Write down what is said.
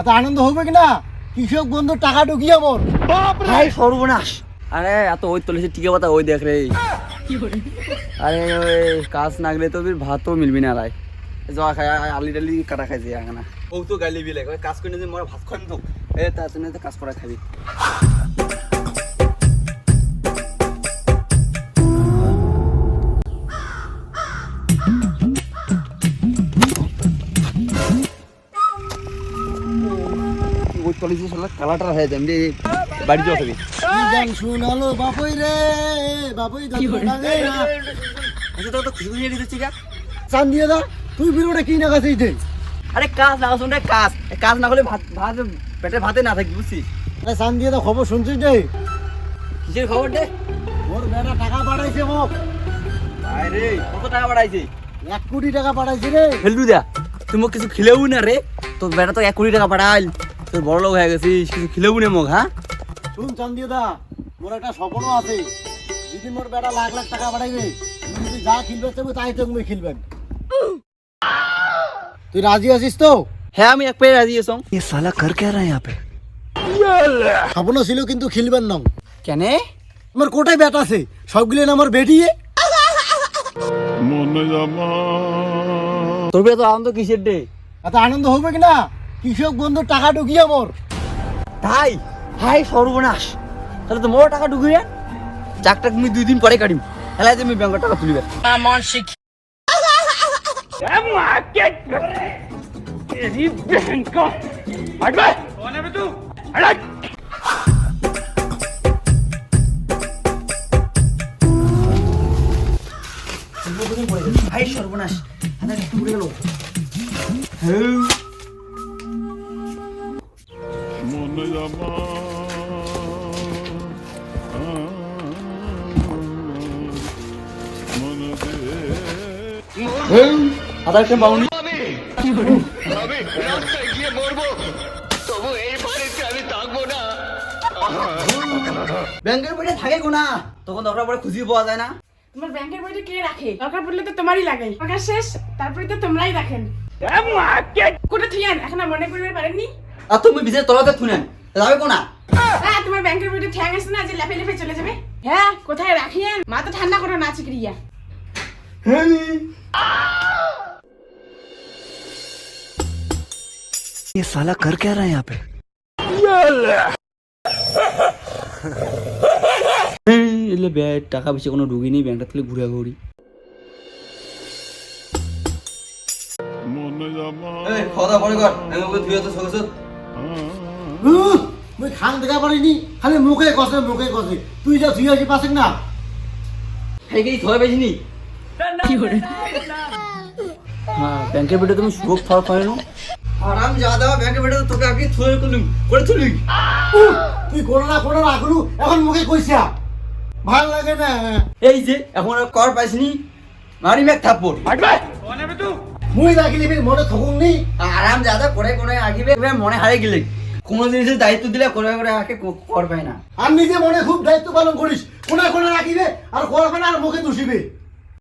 এত আনন্দ হবে কি না কৃষক বন্ধু টাকা ঢুকিয়ে আমার ভাই সর্বনাশ। আরে এত ওই তুলেছে টিকে পাতা ওই দেখ রে। আরে ওই কাজ না গেলে তো ভাতও মিলবি না রায় জয়া খাই আলি ডালি কাটা খাইছে না ও তো গালি বিলে কাজ করে মোর ভাত খান তো এ তার জন্য তো কাজ করা খাবি। চলেছে শালা কালাটা হয়ে যাবে বাড়ি খাবি গান শুনালো বাপই রে বাপই গান আচ্ছা তো তো খুশি খুশি দিচ্ছি গা চান দিয়ে দা তুই বিরোটা কি না কাছে দে আরে কাজ না শুন রে কাজ। এ কাজ না হলে ভাত ভাত পেটে ভাতে না থাকবি বুঝছিস? আরে চান দিয়ে দা খবর শুনছিস রে? কিসের খবর দে ওর বেটা টাকা পাঠাইছে মোক। আরে কত টাকা বাড়াইছে এক কোটি টাকা পাঠাইছে রে। ফেলটু দা তুই মোক কিছু খেলেও না রে? তোর বেটা তো এক কোটি টাকা পাঠাইল। তোর বড় লোক হয়ে গেছিস কিছু খেলেও নে মুখ হ্যাঁ? শুন চান্দি দা মোর একটা স্বপ্নও আছে। যদি মোর বেটা লাখ লাখ টাকা বাড়াইবে তুমি যা খেলবে তুমি তাই তো তুমি খেলবেন। তুই রাজি আছিস তো? হ্যাঁ আমি এক রাজি আছি। এ শালা কর কে রা ইয়াপে? স্বপ্ন ছিল কিন্তু খেলবেন না। কেনে? আমার কোটায় বেটা আছে সবগুলো না আমার বেটিয়ে। তোর তো আনন্দ কিসের ডে এত আনন্দ হবে কিনা? না কৃষক বন্ধু টাকা ঢুকিয়ে আমার তাই? হাই সর্বনাশ। তাহলে তো মোর টাকা ঢুকিয়ে চাকটা তুমি দুই দিন পরে কাটিম। হেলাই তুমি ব্যাংকের টাকা তুলিবে। হাই সর্বনাশ। হাতে একটু ঘুরে গেল। আধার ব্যাংকের বইটা থাকে কোনা তখন দরকার খুঁজি পাওয়া যায় না। তোমার ব্যাংকের বইটা কে রাখে? দরকার পড়লে তো তোমারই লাগে শেষ তারপরে তো তোমরাই রাখেন। কোটা থুইয়ান এখন মনে করতে পারেননি? আর তুমি বিশেষ তলাতে শুনেন যাবে কোনা হ্যাঁ তোমার ব্যাংকের বইটা ঠ্যাং আছে না যে লেপে লেপে চলে যাবে হ্যাঁ কোথায় রাখিয়েন মা তো ঠান্ডা করে নাচি ক্রিয়া ये साला कर क्या रहा है यहाँ पे এলে বে টাকা বেশি কোনো ঢুকিনি ব্যাংকটা থেকে ঘুরে ঘুরি খাওয়া দাওয়া পরে কর আমি ওকে ধুয়ে তো সকাল উহ, মুই খান দেখা পারিনি খালি মুখে কষে মুখে কষে তুই যা তুই না? কি হ্যাঁ ব্যাংকের বেটে তুমি সুখ থাকা পাই না? আরাম যা দেওয়া ব্যাংকের বেটে তোকে আগে থয়ে তুলুম করে তুলি তুই কোনো না কোনো রাখলু এখন মুখে ভালো লাগে না? এই যে এখন আর কর পাইছিনি মারি ম্যাক থাপ্পড় মুই মনে থকুন নি? আরাম যাদা করে করে আগিবে মনে হারে গেলে। কোনো জিনিসের দায়িত্ব দিলে কোনো করে আগে করবে কর না। আর নিজে মনে খুব দায়িত্ব পালন করিস কোনা কোনা রাখিবে, আর করবে না আর মুখে দুষিবে